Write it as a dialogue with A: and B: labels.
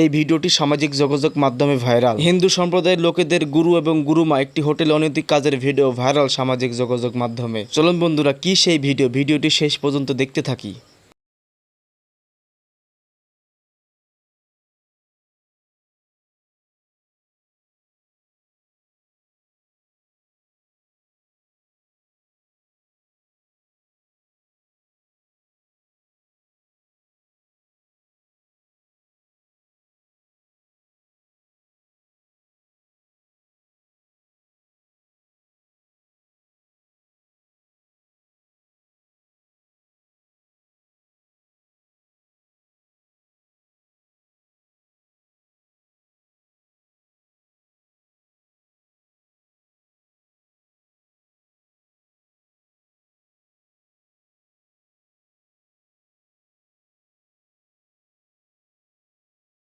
A: এই ভিডিওটি সামাজিক যোগাযোগ মাধ্যমে ভাইরাল। হিন্দু সম্প্রদায়ের লোকেদের গুরু এবং গুরুমা একটি হোটেলে অনৈতিক কাজের ভিডিও ভাইরাল সামাজিক যোগাযোগ মাধ্যমে। চলুন বন্ধুরা, কি সেই ভিডিও? ভিডিওটি শেষ পর্যন্ত দেখতে থাকি।